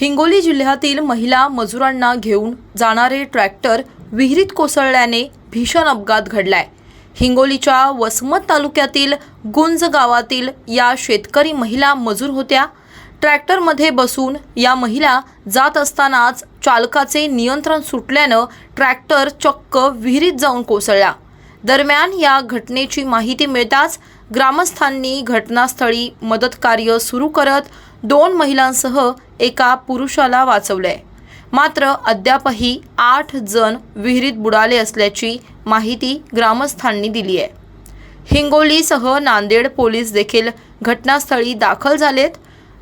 हिंगोली जिल्ह्यातील महिला मजुरांना घेऊन जाणारे ट्रॅक्टर विहिरीत कोसळल्याने भीषण अपघात घडलाय. हिंगोलीच्या वसमत तालुक्यातील गुंज गावातील या शेतकरी महिला मजूर होत्या. ट्रॅक्टरमध्ये बसून या महिला जात असतानाच चालकाचे नियंत्रण सुटल्यानं ट्रॅक्टर चक्क विहिरीत जाऊन कोसळला. दरम्यान या घटनेची माहिती मिळताच ग्रामस्थांनी घटनास्थळी मदतकार्य सुरू करत दोन महिलांसह एका पुरुषाला वाचवलंय. मात्र अद्यापही आठ जण विहिरीत बुडाले असल्याची माहिती ग्रामस्थांनी दिली आहे हिंगोलीसह नांदेड पोलीस देखील घटनास्थळी दाखल झालेत.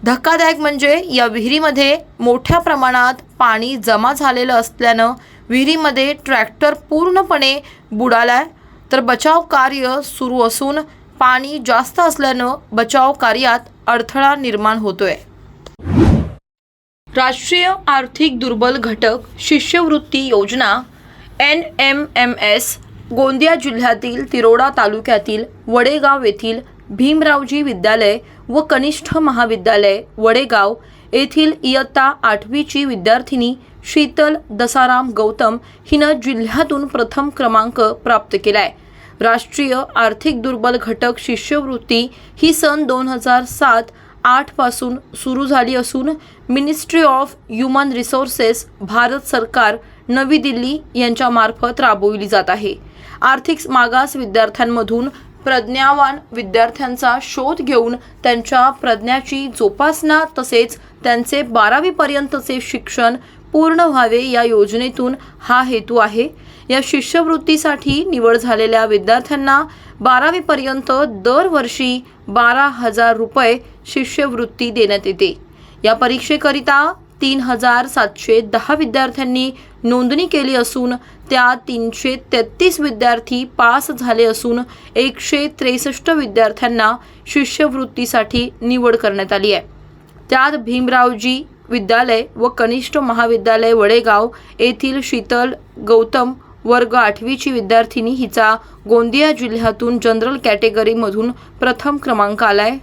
धक्कादायक म्हणजे या विहिरीमध्ये मोठ्या प्रमाणात पाणी जमा झालेलं असल्यानं विहिरीमध्ये ट्रॅक्टर पूर्णपणे बुडालाय. तर बचाव कार्य सुरू असून पाणी जास्त असल्यानं बचाव कार्यात अडथळा निर्माण होतोय. राष्ट्रीय आर्थिक दुर्बल घटक शिष्यवृत्ती योजना N M M S Gondia जिल्ह्यातील तिरोडा तालुक्यातील वडेगाव येथील भीमरावजी विद्यालय व कनिष्ठ महाविद्यालय वडेगाव येथील इयत्ता आठवीची विद्यार्थिनी शीतल दसाराम गौतम हिनं जिल्ह्यातून प्रथम क्रमांक प्राप्त केला आहे राष्ट्रीय आर्थिक दुर्बल घटक शिष्यवृत्ती ही सन दोन हजार सात आठपासून सुरू झाली असून ministry of human resources Bharat सरकार नवी दिल्ली यांच्यामार्फत राबविली जात आहे. आर्थिक मागास विद्यार्थ्यांमधून प्रज्ञावान विद्यार्थ्यांचा शोध घेऊन त्यांच्या प्रज्ञाची जोपासना तसेच त्यांचे बारावीपर्यंतचे शिक्षण पूर्ण व्हावे या योजनेतून हा हेतू आहे. या शिष्यवृत्तीसाठी निवड झालेल्या विद्यार्थ्यांना बारावीपर्यंत दरवर्षी बारा हजार रुपये शिष्यवृत्ती देण्यात येते. या परीक्षेकरिता तीन हजार सातशे दहा विद्यार्थ्यांनी नोंदणी केली असून त्यात तीनशे तेहतीस विद्यार्थी पास झाले असून एकशे त्रेसष्ट विद्यार्थ्यांना शिष्यवृत्तीसाठी निवड करण्यात आली आहे. त्यात भीमरावजी विद्यालय व कनिष्ठ महाविद्यालय वडेगाव येथील शीतल गौतम वर्ग आठवीची विद्यार्थिनी हिचा गोंदिया जिल्ह्यातून जनरल कॅटेगरीमधून प्रथम क्रमांक आलाय.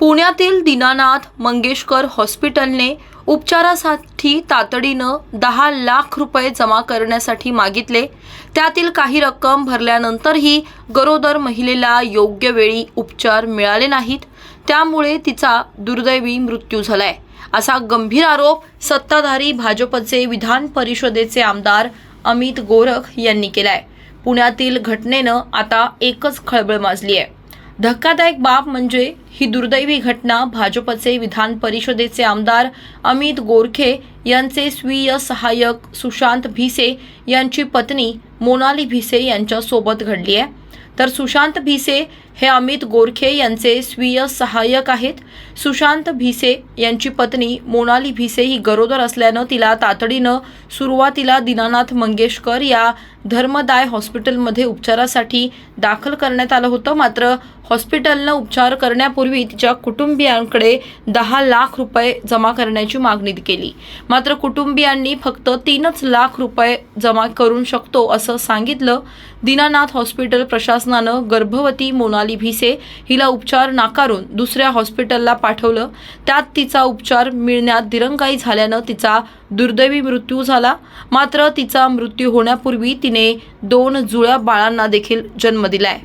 पुण्यातील दीनानाथ मंगेशकर हॉस्पिटलने उपचारासाठी तातडीनं दहा लाख रुपये जमा करण्यासाठी मागितले. त्यातील काही रक्कम भरल्यानंतरही गरोदर महिलेला योग्य वेळी उपचार मिळाले नाहीत. त्यामुळे तिचा दुर्दैवी मृत्यू झालाय. असा गंभीर आरोप सत्ताधारी भाजपचे विधान परिषदेचे आमदार अमित गोरख यांनी केलाय. पुण्यातील घटनेनं आता एकच खळबळ माजली आहे धक्कादायक बाब म्हणजे ही दुर्दैवी घटना भाजपचे विधान परिषदेचे आमदार अमित गोरखे यांचे स्वीय सहाय्यक सुशांत भिसे यांची पत्नी मोनाली भिसे यांच्यासोबत घडली आहे तर सुशांत भिसे हे अमित गोरखे यांचे स्वीय सहाय्यक आहेत. सुशांत भिसे यांची पत्नी मोनाली भिसे ही गरोदर असल्यानं तिला तातडीनं सुरुवातीला दीनानाथ मंगेशकर या धर्मदाय हॉस्पिटलमध्ये उपचारासाठी दाखल करण्यात आलं होतं. मात्र हॉस्पिटलनं उपचार करण्यापूर्वी तिच्या कुटुंबियांकडे दहा लाख रुपये जमा करण्याची मागणी केली. मात्र कुटुंबियांनी फक्त तीनच लाख रुपये जमा करू शकतो असं सांगितलं. दीनानाथ हॉस्पिटल प्रशासनानं गर्भवती मोनाली भिसे. हिला उपचार नाकारून दुसऱ्या हॉस्पिटलला पाठवलं. त्यात तिचा उपचार मिळण्यात दिरंगाई झाल्यानं तिचा दुर्दैवी मृत्यू झाला. मात्र तिचा मृत्यू होण्यापूर्वी तिने दोन जुळ्या बाळांना देखील जन्म दिलाय.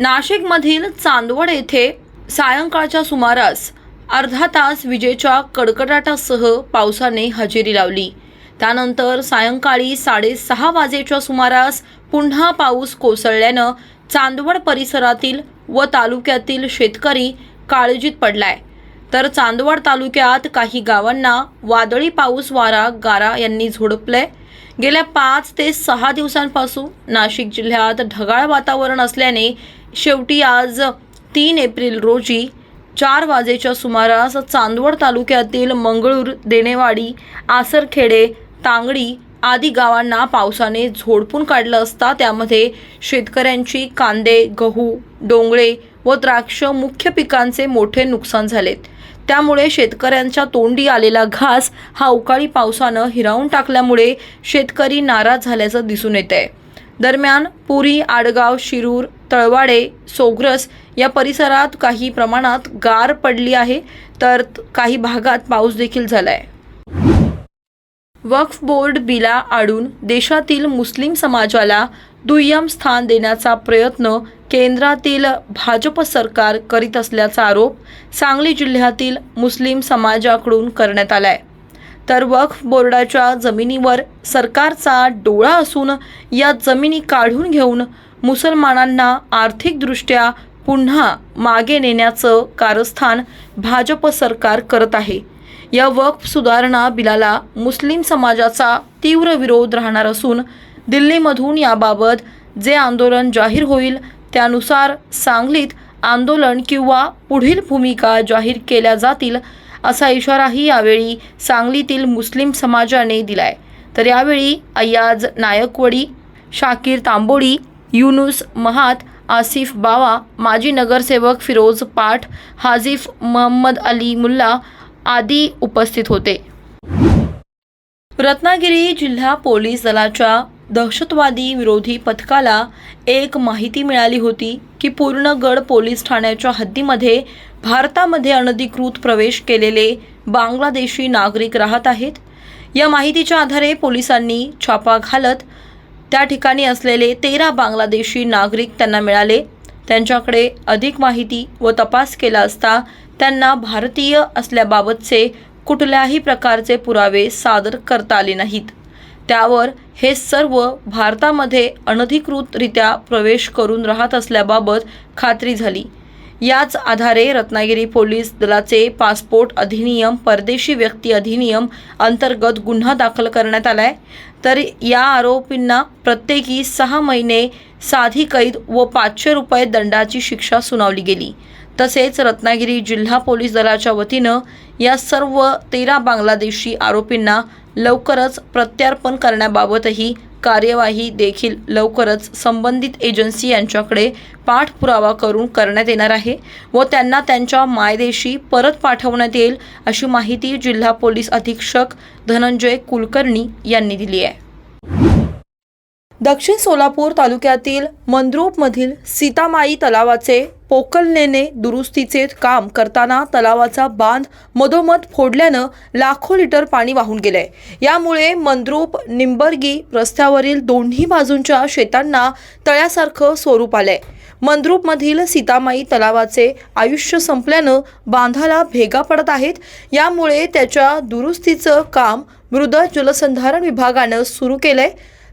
नाशिकमधील चांदवड येथे सायंकाळच्या सुमारास अर्धा तास विजेच्या कडकडाटासह पावसाने हजेरी लावली. त्यानंतर सायंकाळी साडेसहा वाजेच्या सुमारास पुन्हा पाऊस कोसळल्यानं चांदवड परिसरातील व तालुक्यातील शेतकरी काळजीत पडलाय. तर चांदवड तालुक्यात काही गावांना वादळी पाऊस वारा गारा यांनी झोडपलंय. गेल्या पाच ते सहा दिवसांपासून नाशिक जिल्ह्यात ढगाळ वातावरण असल्याने शेवटी आज तीन एप्रिल रोजी चार वाजेच्या सुमारास चांदवड तालुक्यातील मंगळूर देणेवाडी आसरखेडे तांगडी आदी गावांना पावसाने झोडपून काढलं असता त्यामध्ये शेतकऱ्यांची कांदे गहू डोंगळे व द्राक्ष मुख्य पिकांचे मोठे नुकसान झालेत. त्यामुळे शेतकऱ्यांच्या तोंडी आलेला घास हा अवकाळी पावसानं हिरावून टाकल्यामुळे शेतकरी नाराज झाल्याचं दिसून येत आहे दरम्यान पुरी आडगाव शिरूर तळवाडे सोग्रस या परिसरात काही प्रमाणात गार पडली आहे तर काही भागात पाऊस देखील झाला आहे वक्फ बोर्ड बिला आडून देशातील मुस्लिम समाजाला दुय्यम स्थान देण्याचा प्रयत्न केंद्रातील भाजप सरकार करीत असल्याचा आरोप सांगली जिल्ह्यातील मुस्लिम समाजाकडून करण्यात आला आहे तर वक्फ बोर्डाच्या जमिनीवर सरकारचा डोळा असून या जमिनी काढून घेऊन मुसलमानांना आर्थिकदृष्ट्या पुन्हा मागे नेण्याचं कारस्थान भाजप सरकार करत आहे. या वक्फ सुधारणा बिलाला मुस्लिम समाजाचा तीव्र विरोध राहणार असून दिल्लीमधून याबाबत जे आंदोलन जाहीर होईल त्यानुसार सांगलीत आंदोलन किंवा पुढील भूमिका जाहीर केल्या जातील असा इशाराही यावेळी सांगलीतील मुस्लिम समाजाने दिलाय. तर यावेळी अय्याज नायकवडी शाकीर तांबोडी युनुस महात आसिफ बावा माजी नगरसेवक फिरोज पाठ हाजिफ महम्मद अली मुल्ला आदी उपस्थित होते. रत्नागिरी जिल्हा पोलीस दलाच्या दहशतवादी विरोधी पथकाला एक माहिती मिळाली होती की पूर्णगड पोलीस ठाण्याच्या हद्दीमध्ये भारतामध्ये अनधिकृत प्रवेश केलेले बांगलादेशी नागरिक राहत आहेत. या माहितीच्या आधारे पोलिसांनी छापा घालत त्या ठिकाणी असलेले तेरा बांगलादेशी नागरिक त्यांना मिळाले. त्यांच्याकडे अधिक माहिती व तपास केला असता त्यांना भारतीय असल्याबाबतचे कुठल्याही प्रकारचे पुरावे सादर करता आले नाहीत. त्यावर हे सर्व भारतामध्ये अनधिकृतरित्या प्रवेश करून राहत असल्याबाबत खात्री झाली. याच आधारे रत्नागिरी पोलीस दलाचे पासपोर्ट अधिनियम परदेशी व्यक्ती अधिनियम अंतर्गत गुन्हा दाखल करण्यात आलाय. तर या आरोपींना प्रत्येकी सहा महिने साधी कैद व पाचशे रुपये दंडाची शिक्षा सुनावली गेली. तसेच रत्नागिरी जिल्हा पोलीस दलाच्या वतीनं या सर्व तेरा बांगलादेशी आरोपींना लवकरच प्रत्यार्पण करण्याबाबतही कार्यवाही देखील लवकरच संबंधित एजन्सी यांच्याकडे पाठपुरावा करून करण्यात येणार आहे व त्यांना त्यांच्या मायदेशी परत पाठवण्यात येईल अशी माहिती जिल्हा पोलीस अधीक्षक धनंजय कुलकर्णी यांनी दिली आहे. दक्षिण सोलापूर तालुक्यातील मंद्रूपमधील सीतामाई तलावाचे पोकलनेने दुरुस्तीचे काम करताना तलावाचा बांध मधोमध फोडल्यानं लाखो लिटर पाणी वाहून गेलंय. यामुळे मंद्रूप निंबर्गी रस्त्यावरील दोन्ही बाजूंच्या शेतांना तळ्यासारखं स्वरूप आलंय. मंद्रूपमधील सीतामाई तलावाचे आयुष्य संपल्यानं बांधाला भेगा पडत आहेत. यामुळे त्याच्या दुरुस्तीचं काम मृद जलसंधारण विभागानं सुरू केलंय.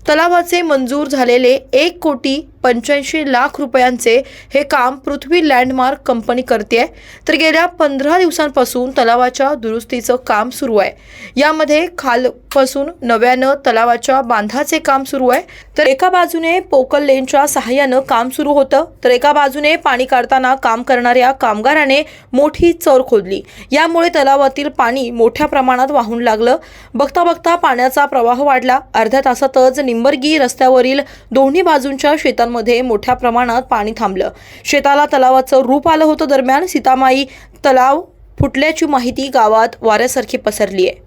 तलावाचे मंजूर झालेले एक कोटी पंच्याऐंशी लाख रुपयांचे हे काम पृथ्वी लँडमार्क कंपनी करते तर गेल्या पंधरा दिवसांपासून तलावाच्या दुरुस्तीचं काम सुरू आहे. यामध्ये खालपासून नव्यानं तलावाच्या बांधाचे काम सुरू आहे. तर एका बाजूने पोकल लेनच्या सहाय्यानं काम सुरू होतं. तर एका बाजूने पाणी काढताना काम करणाऱ्या कामगाराने मोठी चौर खोदली. यामुळे तलावातील पाणी मोठ्या प्रमाणात वाहून लागलं. बघता बघता पाण्याचा प्रवाह वाढला. अर्ध्या तासातच निंबर्गी रस्त्यावरील दोन्ही बाजूंच्या शेतांमध्ये मोठ्या प्रमाणात पाणी थांबलं. शेताला तलावाचं रूप आलं होतं दरम्यान सीतामाई तलाव फुटल्याची माहिती गावात वाऱ्यासारखी पसरली आहे